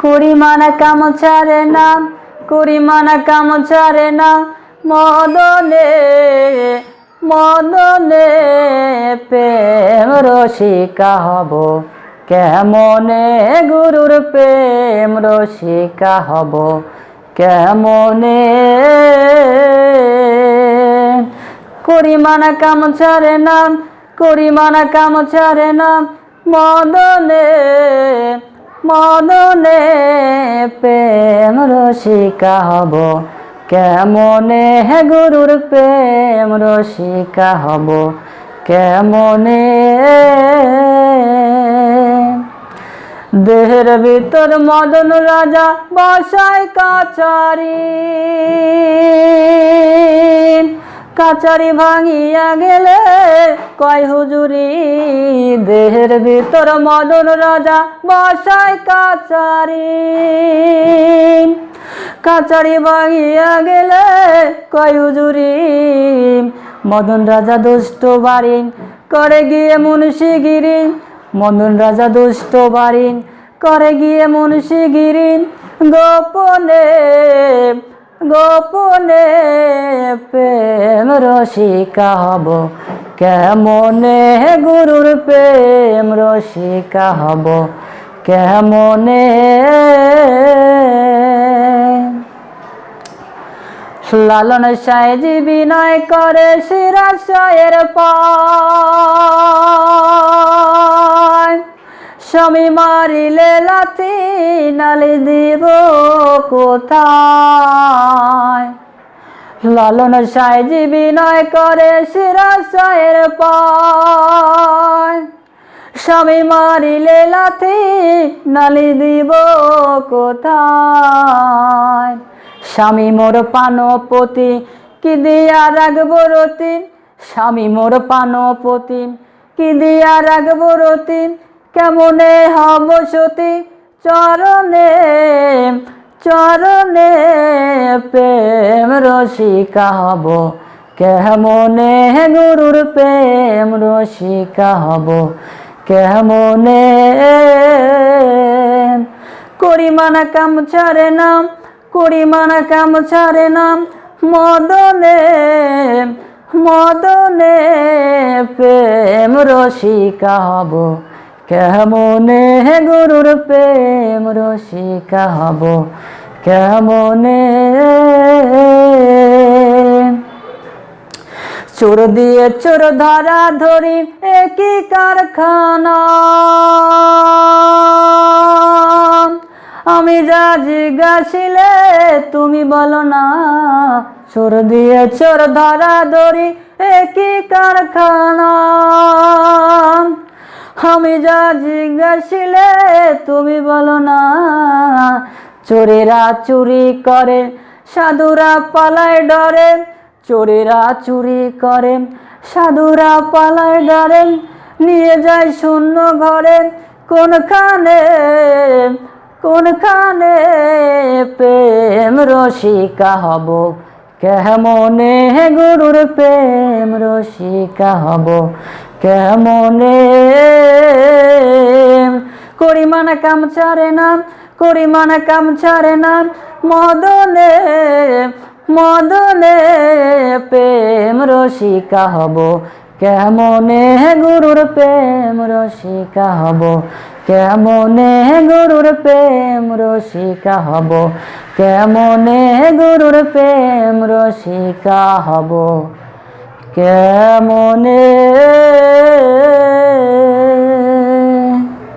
কুড়িমানা কাম ছাড়ে না, কুড়িমানা কাম ছাড়ে না, মদনে মদনে প্রেম রসিকা হব। কেমনে গুরুর প্রেম রসিকা হব? কেমনে? করিমানা কাম ছাড়ে না করিমানা কাম ছাড়ে না, মদনে মদনে প্রেম রসিকা হব। কেমনে হে গুরুর প্রেম রসিকা হব? কেমনে? দেহের ভিতর মদন রাজা বাসায় কাচারি কাচারি ভাঙিয়া গেলে, কয় হুজুরি, দেহের ভিতর মদন রাজা বাসায় কাচারি। কাচারি ভাঙিয়া গেলে, কয় হুজুরি, মদন রাজা দুষ্ট বাড়ি করে গিয়ে মুন্সিগিরি মদন রাজা দুষ্ট বাড়ি করে গিয়ে মুন্সিগিরি গোপনে গোপনে প্রেম রসিকা হব। কেমনে গুরুর প্রেম রসিকা হব? কেমনে? লালন সাহেজি বিনয় করে শিরাশয়ের পায় স্বামী মারিলে লাথি নালি দিব কোথায়? লালন সাহেজি বিনয় করে শিরাশয়ের পায়। স্বামী মারিলে লাথি নালি দিব কোথায়? স্বামী মোর পানপতি, কি দিয়া রাখব রতি স্বামী মোর পানপতি, কি দিয়া রাখব রতি কেমনে হব সতী চরণে চরণে প্রেম রসিকা হব? কেমনে গুরুর প্রেম রসিকা হব? কেমনে করিমানা কাম ছাড়ে নাম, করিমানা কাম ছাড়ে নাম, মদনে মদনে প্রেম রসিকা হব? কেমনে হে গুরুর প্রেম রসিকা হব? কেমনে? চোর দিয়ে চোর ধরা ধরি একই কারখানা। আমি যা জিজ্ঞাসিলে তুমি বলো না। চোর দিয়ে চোর ধরা ধরি একই কারখানা। আমি যা জিজ্ঞাসিলে, তুমি বলো না। চোরেরা চুরি করে, সাধুরা পালায় ডরে। চোরেরা চুরি করে, সাধুরা পালায় ডরে। নিয়ে যায় শূন্য ঘরে, কোনখানে কোনখানে প্রেম রসিকা হব? কেমনে গুরুর প্রেম রসিকা হব? কেমনে করিমানা কাম ছাড়ে না করিমানা কাম ছাড়ে না মদনে মদনে প্রেম রসিকা হব। কেমনে গুরুর প্রেম রসিকা হব? কেমনে গুরুর প্রেম রসিকা হব? কেমনে গুরুর প্রেম রসিকা হব? কেমনে